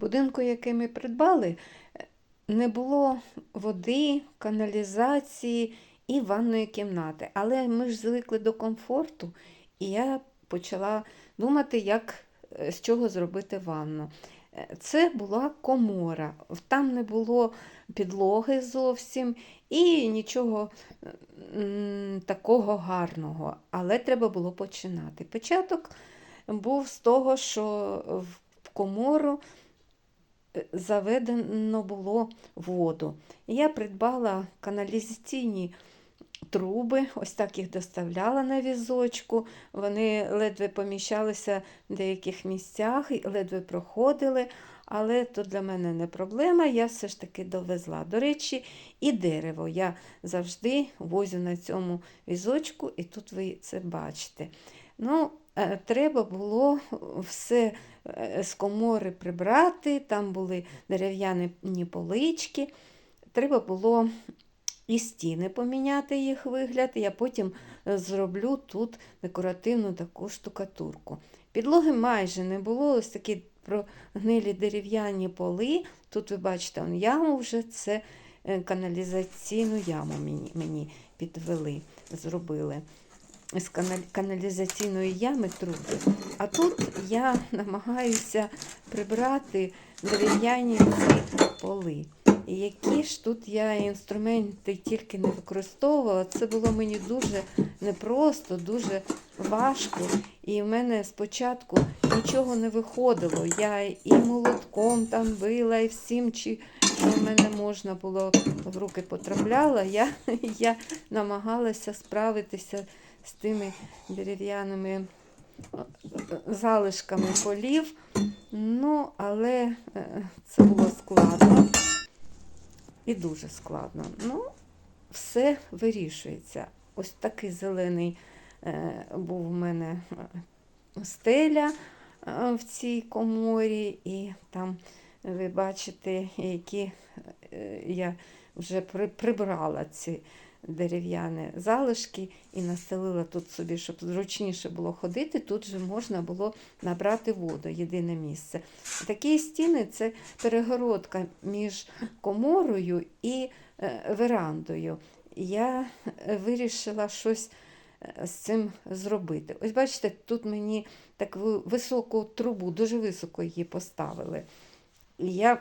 будинку, який ми придбали, не було води, каналізації і ванної кімнати. Але ми ж звикли до комфорту, і я почала думати, як, е, з чого зробити ванну. Е, Це була комора. Там не було підлоги зовсім і нічого такого гарного. Але треба було починати. Початок був з того, що в комору заведено було воду. Я придбала каналізаційні труби, ось так їх доставляла на візочку. Вони ледве поміщалися в деяких місцях, ледве проходили. Але то для мене не проблема, я все ж таки довезла. До речі, і дерево я завжди возю на цьому візочку, і тут ви це бачите. Ну, треба було все е, з комори прибрати, там були дерев'яні полички. Треба було і стіни поміняти їх вигляд. Я потім е, зроблю тут декоративну таку штукатурку. Підлоги майже не було, ось такі прогнилі дерев'яні поли. Тут ви бачите, он яму вже це е, каналізаційну яму мені, мені підвели, зробили. З каналізаційної ями труби. А тут я намагаюся прибрати дерев'яні ці поли. Які ж тут я інструменти тільки не використовувала, це було мені дуже непросто, дуже важко. І в мене спочатку нічого не виходило. Я і молотком там била, і всім, чи що в мене можна було в руки потрапляла. Я, я намагалася справитися з тими дерев'яними е, залишками полів. Ну, але е, це було складно і дуже складно. Ну, все вирішується. Ось такий зелений е, був у мене е, стеля е, в цій коморі, і там ви бачите, які е, я вже при, прибрала ці дерев'яні залишки і настелила тут собі, щоб зручніше було ходити. Тут же можна було набрати воду, єдине місце. Такі стіни це перегородка між коморою і е, верандою. Я е, вирішила щось е, з цим зробити. Ось бачите, тут мені таку високу трубу, дуже високо її поставили. І я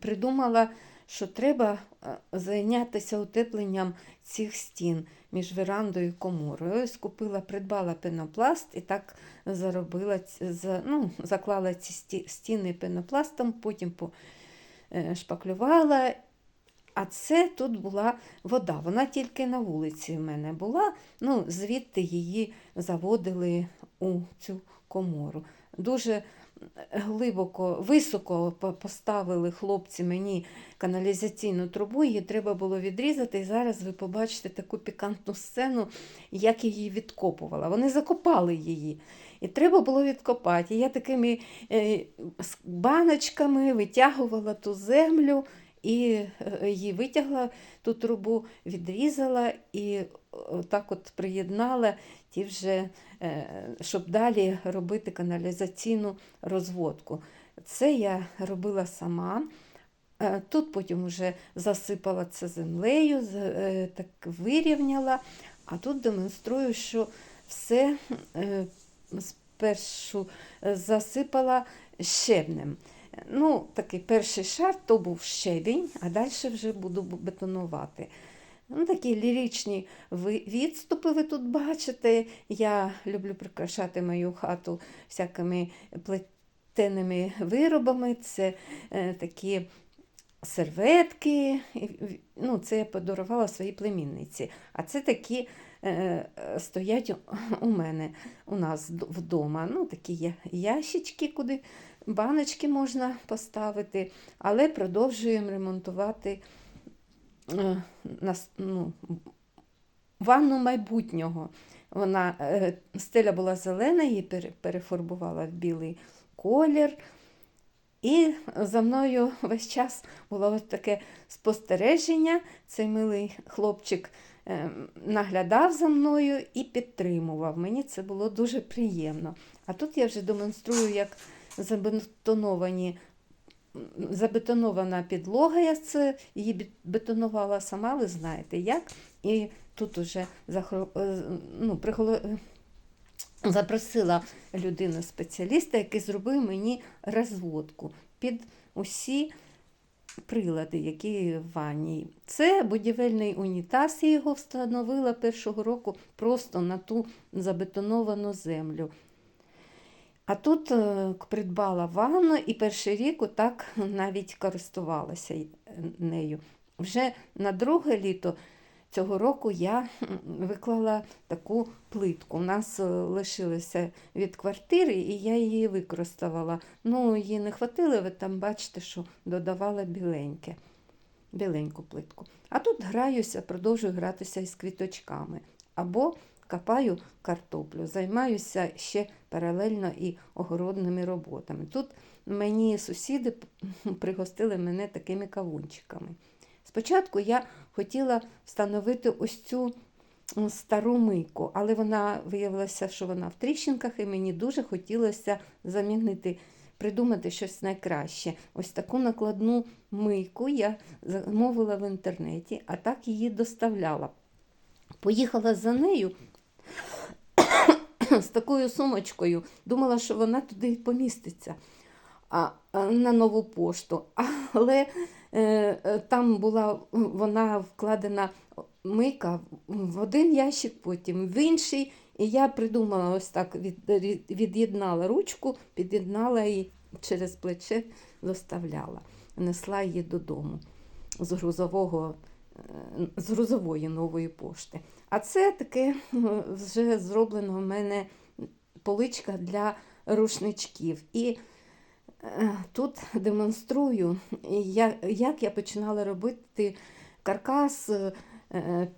придумала, що треба е, зайнятися утепленням цих стін між верандою і коморою. Ось купила, придбала пенопласт і так заробила, ну, заклала ці стіни пенопластом, потім шпаклювала. А це тут була вода. Вона тільки на вулиці в мене була. Ну, звідти її заводили у цю комору. Дуже глибоко, високо поставили хлопці мені каналізаційну трубу, її треба було відрізати. І зараз ви побачите таку пікантну сцену, як я її відкопувала. Вони закопали її. І треба було відкопати. І я такими е, баночками витягувала ту землю і е, її витягла ту трубу, відрізала і так от приєднала ті вже, е, щоб далі робити каналізаційну розводку. Це я робила сама. Е, Тут потім вже засипала це землею, е, так вирівняла, а тут демонструю, що все спершу засипала щебнем. Ну, такий перший шар то був щебінь, а далі вже буду бетонувати. Ну, такі ліричні відступи ви тут бачите. Я люблю прикрашати мою хату всякими плетеними виробами. Це е, такі серветки. Ну, це я подарувала своїй племінниці. А це такі е, стоять у- мене у нас вдома. Ну, такі ящички, куди баночки можна поставити, але продовжуємо ремонтувати ну, ванну майбутнього. Вона, е, стеля була зелена, її перефарбувала в білий колір. І за мною весь час було от таке спостереження. Цей милий хлопчик е, наглядав за мною і підтримував. Мені це було дуже приємно. А тут я вже демонструю, як забетоновані. Забетонована підлога, я це її бетонувала сама, ви знаєте як. І тут уже захро... е, ну, приголо... е, запросила людину спеціаліста, який зробив мені розводку під усі прилади, які в ванні. Це будівельний унітаз, я його встановила першого року просто на ту забетоновану землю. А тут е, придбала ванну і перший рік отак навіть користувалася нею. Вже на друге літо цього року я виклала таку плитку. У нас е, лишилося від квартири, і я її використовувала. Ну, її не хватило, ви там бачите, що додавала біленьке, біленьку плитку. А тут граюся, продовжую гратися із квіточками. Або копаю картоплю, займаюся ще паралельно і огородними роботами. Тут мені сусіди пригостили мене такими кавунчиками. Спочатку я хотіла встановити ось цю стару мийку, але вона виявилася, що вона в тріщинках, і мені дуже хотілося замінити, придумати щось найкраще. Ось таку накладну мийку я замовила в інтернеті, а так її доставляла. Поїхала за нею з такою сумочкою, думала, що вона туди поміститься а, на нову пошту. Але е, е, там була вона вкладена мийка в один ящик, потім в інший. І я придумала ось так, від- від'єднала ручку, під'єднала і через плече доставляла. Несла її додому з грузового, е, з грузової нової пошти. А це таке вже зроблено в мене поличка для рушничків. І е, тут демонструю, як я починала робити каркас, е, е,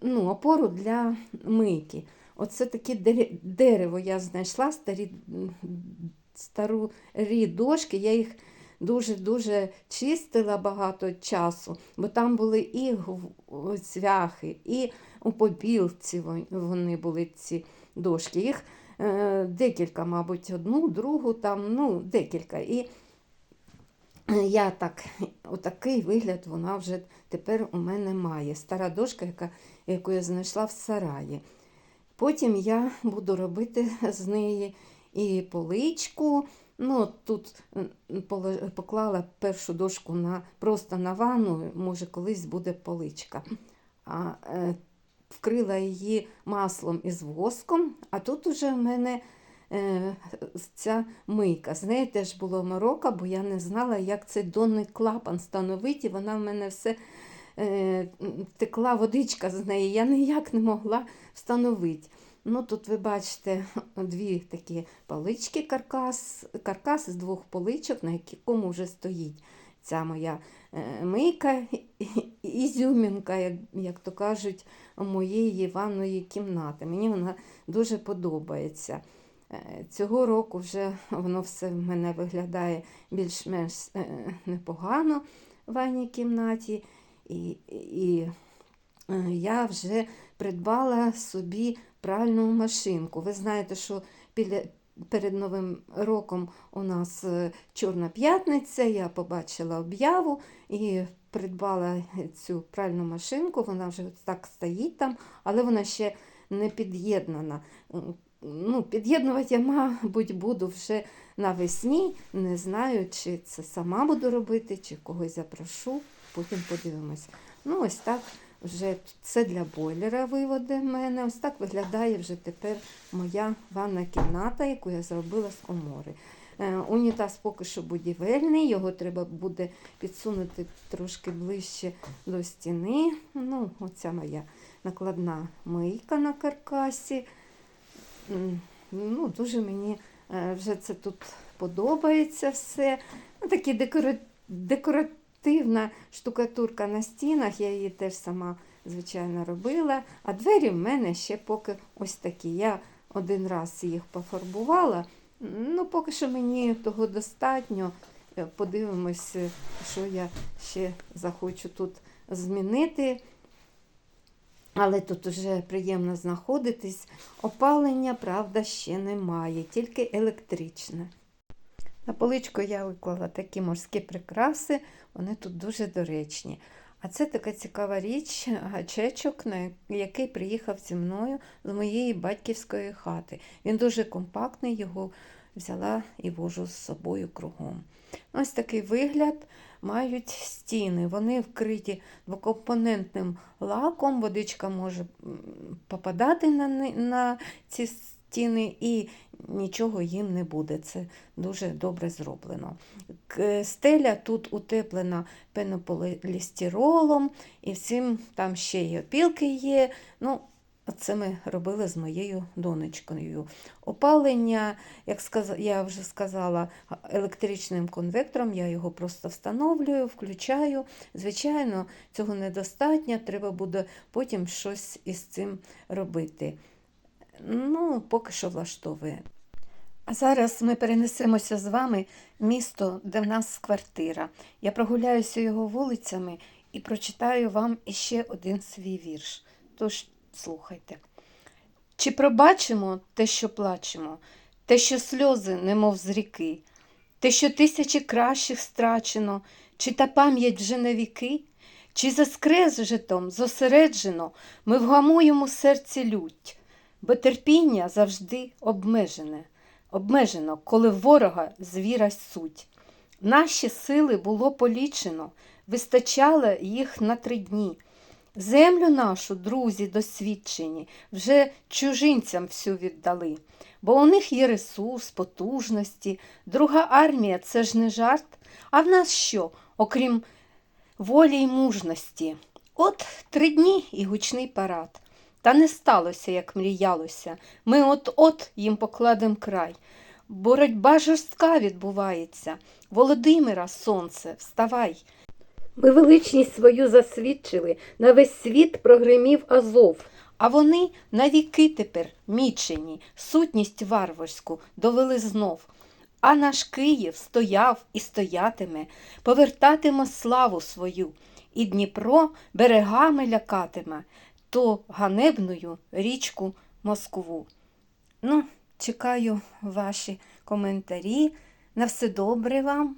ну, опору для мийки. Оце таке дерево я знайшла, старі, старі дошки, я їх дуже-дуже чистила багато часу, бо там були і цвяхи, і у побілці вони були ці дошки. Їх е, декілька, мабуть, одну, другу, там, ну, декілька. І я так, отакий вигляд вона вже тепер у мене має. Стара дошка, яка, яку я знайшла в сараї. Потім я буду робити з неї і поличку. Ну, тут поклала першу дошку на, просто на ванну, може, колись буде поличка. А, е, вкрила її маслом із воском, а тут уже в мене е, ця мийка. З нею теж було морока, бо я не знала, як цей донний клапан встановити, і вона в мене все е, текла водичка з неї, я ніяк не могла встановити. Ну, тут ви бачите дві такі полички, каркас, каркас з двох поличок, на якому вже стоїть ця моя е, мийка, ізюмінка, як, як то кажуть, моєї ванної кімнати. Мені вона дуже подобається. Е, Цього року вже воно все в мене виглядає більш-менш е, непогано в ванній кімнаті. І, і я вже придбала собі пральну машинку. Ви знаєте, що біля, перед Новим роком у нас е, Чорна п'ятниця, я побачила об'яву і придбала цю пральну машинку. Вона вже так стоїть там, але вона ще не під'єднана. Ну, під'єднувати я, мабуть, буду вже навесні. Не знаю, чи це сама буду робити, чи когось запрошу. Потім подивимось. Ну, ось так вже це для бойлера виводи в мене. Ось так виглядає вже тепер моя ванна кімната, яку я зробила з комори. Е, Унітаз поки що будівельний, його треба буде підсунути трошки ближче до стіни. Ну, оця моя накладна мийка на каркасі. Ну, дуже мені е, вже це тут подобається все. Ну, такі декора... декоративна штукатурка на стінах, я її теж сама, звичайно, робила. А двері в мене ще поки ось такі. Я один раз їх пофарбувала. Ну, поки що мені того достатньо. Е, Подивимось, е, що я ще захочу тут змінити. Але тут вже приємно знаходитись. Опалення, правда, ще немає, тільки електричне. На поличку я виклала такі морські прикраси, вони тут дуже доречні. А це така цікава річ, гачечок, на який приїхав зі мною з моєї батьківської хати. Він дуже компактний, його взяла і вожу з собою кругом. Ось такий вигляд мають стіни. Вони вкриті двокомпонентним лаком, водичка може попадати на, ці стіни і нічого їм не буде. Це дуже добре зроблено. Стеля тут утеплена пенополістиролом і всім там ще й опілки є. Ну, це ми робили з моєю донечкою. Опалення, як я вже сказала, електричним конвектором я його просто встановлюю, включаю. Звичайно, цього недостатньо, треба буде потім щось із цим робити. Ну, поки що влаштовує. А зараз ми перенесемося з вами в місто, де в нас квартира. Я прогуляюся його вулицями і прочитаю вам іще один свій вірш. Тож слухайте. Чи пробачимо те, що плачемо, те, що сльози, немов з ріки, те, що тисячі кращих страчено, чи та пам'ять вже на віки, чи за скрежетом зосереджено ми вгамуємо серці лють, бо терпіння завжди обмежене, обмежено, коли ворога звіра суть. Наші сили було полічено, вистачало їх на три дні. Землю нашу, друзі досвідчені, вже чужинцям всю віддали, бо у них є ресурс, потужності, друга армія це ж не жарт. А в нас що, окрім волі й мужності? От три дні і гучний парад. Та не сталося, як мріялося. Ми от-от їм покладем край. Боротьба жорстка відбувається. Володимира, сонце, вставай. Ми величність свою засвідчили, на весь світ прогримів Азов. А вони навіки тепер мічені, сутність варварську довели знов. А наш Київ стояв і стоятиме, повертатиме славу свою, і Дніпро берегами лякатиме, то ганебною річку Москву. Ну, чекаю ваші коментарі. На все добре вам.